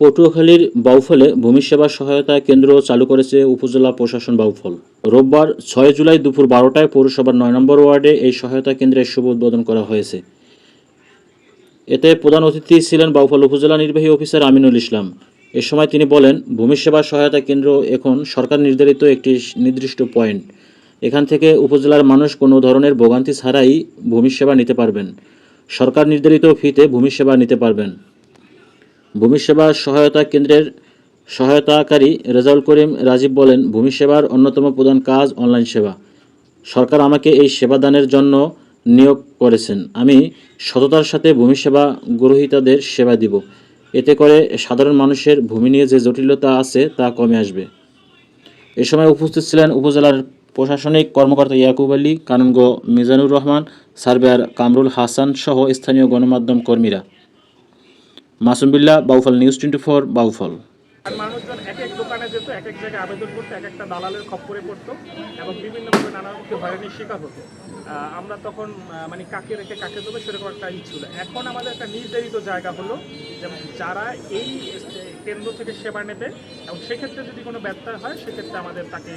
পটুয়াখালীর বাউফলে ভূমি সেবা সহায়তা কেন্দ্র চালু করেছে উপজেলা প্রশাসন বাউফল। রোববার ছয় জুলাই দুপুর বারোটায় পৌরসভার নয় নম্বর ওয়ার্ডে এই সহায়তা কেন্দ্রের শুভ উদ্বোধন করা হয়েছে। এতে প্রধান অতিথি ছিলেন বাউফল উপজেলা নির্বাহী অফিসার আমিনুল ইসলাম। এ সময় তিনি বলেন, ভূমি সেবা সহায়তা কেন্দ্র এখন সরকার নির্ধারিত একটি নির্দিষ্ট পয়েন্ট। এখান থেকে উপজেলার মানুষ কোনো ধরনের ভোগান্তি ছাড়াই ভূমি সেবা নিতে পারবেন। সরকার নির্ধারিত ফিতে ভূমি সেবা নিতে পারবেন। ভূমি সেবা সহায়তা কেন্দ্রের সহায়তাকারী রেজাউল করিম রাজীব বলেন ভূমি সেবার অন্যতম প্রধান কাজ অনলাইন সেবা। সরকার আমাকে এই সেবাদানের জন্য নিয়োগ করেছেন। আমি সততার সাথে ভূমি সেবা গ্রহীতাদের সেবা দিব। এতে করে সাধারণ মানুষের ভূমি নিয়ে যে জটিলতা আছে তা কমে আসবে। এ সময় উপস্থিত ছিলেন উপজেলার প্রশাসনিক কর্মকর্তা ইয়াকুব আলী কানুনগ মিজানুর রহমান, সার্ভেয়ার কামরুল হাসান সহ স্থানীয় গণমাধ্যম কর্মীরা। Masum Billah Bauphal news twenty four Bauphal আর মানুষজন এক এক দোকানে যেত, এক এক জায়গায় আবেদন করতো, এক একটা দালালের খপ্পরে পড়তো এবং বিভিন্নভাবে নানামুখী হয়রানির শিকার হতো। আমরা তখন মানে কাকে রেখে কাকে দেবো সেরকম একটা ই ছিল। এখন আমাদের একটা নির্ধারিত জায়গা হলো যে যারা এই কেন্দ্র থেকে সেবা নেবে এবং সেক্ষেত্রে যদি কোনো ব্যত্যয় হয়, সেক্ষেত্রে আমাদের তাকে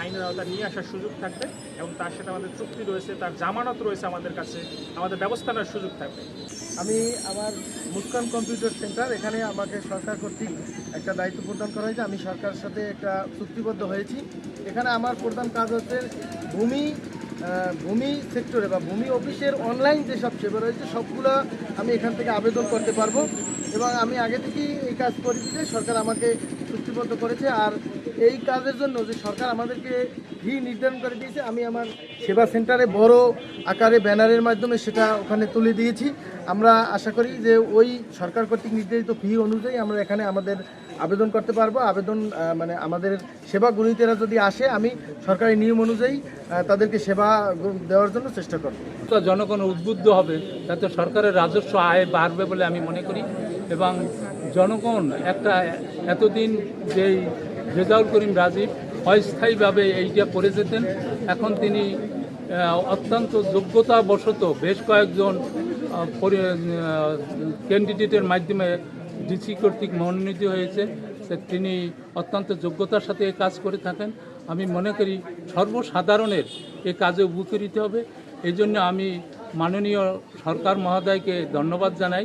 আইনের আওতা নিয়ে আসার সুযোগ থাকবে এবং তার সাথে আমাদের চুক্তি রয়েছে, তার জামানত রয়েছে আমাদের কাছে, আমাদের ব্যবস্থা নেওয়ার সুযোগ থাকবে। আমি আমার মুস্কান কম্পিউটার সেন্টার, এখানে আমাকে সরকার কর্তৃক একটা দায়িত্ব প্রদান করা হয়েছে। আমি সরকারের সাথে একটা চুক্তিবদ্ধ হয়েছি। এখানে আমার প্রধান কাজ হচ্ছে ভূমি ভূমি সেক্টরে বা ভূমি অফিসের অনলাইন যেসব সেবা রয়েছে, সবগুলো আমি এখান থেকে আবেদন করতে পারব। এবং আমি আগে থেকেই এই কাজ করেছি যে সরকার আমাকে চুক্তিবদ্ধ করেছে। আর এই কাজের জন্য যে সরকার আমাদেরকে ফি নির্ধারণ করে দিয়েছে। আমি আমার সেবা সেন্টারে বড় আকারে ব্যানারের মাধ্যমে সেটা ওখানে তুলে দিয়েছি। আমরা আশা করি যে ওই সরকার কর্তৃক নির্ধারিত ফি অনুযায়ী আমরা এখানে আমাদের আবেদন করতে পারব। আবেদন মানে আমাদের সেবা গ্রহীতারা যদি আসে, আমি সরকারি নিয়ম অনুযায়ী তাদেরকে সেবা দেওয়ার জন্য চেষ্টা করব। জনগণ উদ্বুদ্ধ হবে তাতে সরকারের রাজস্ব আয় বাড়বে বলে আমি মনে করি এবং জনগণ একটা এতদিন যেই রেজাউল করিম রাজীব অস্থায়ীভাবে এইটা করে যেতেন এখন তিনি অত্যন্ত যোগ্যতাবশত বেশ কয়েকজন ক্যান্ডিডেটের মাধ্যমে ডিসি কর্তৃক মনোনীত হয়েছে। তিনি অত্যন্ত যোগ্যতার সাথে এই কাজ করে থাকেন। আমি মনে করি সর্বসাধারণের এ কাজে উপকৃত হবে। এই জন্য আমি মাননীয় সরকার মহোদয়কে ধন্যবাদ জানাই।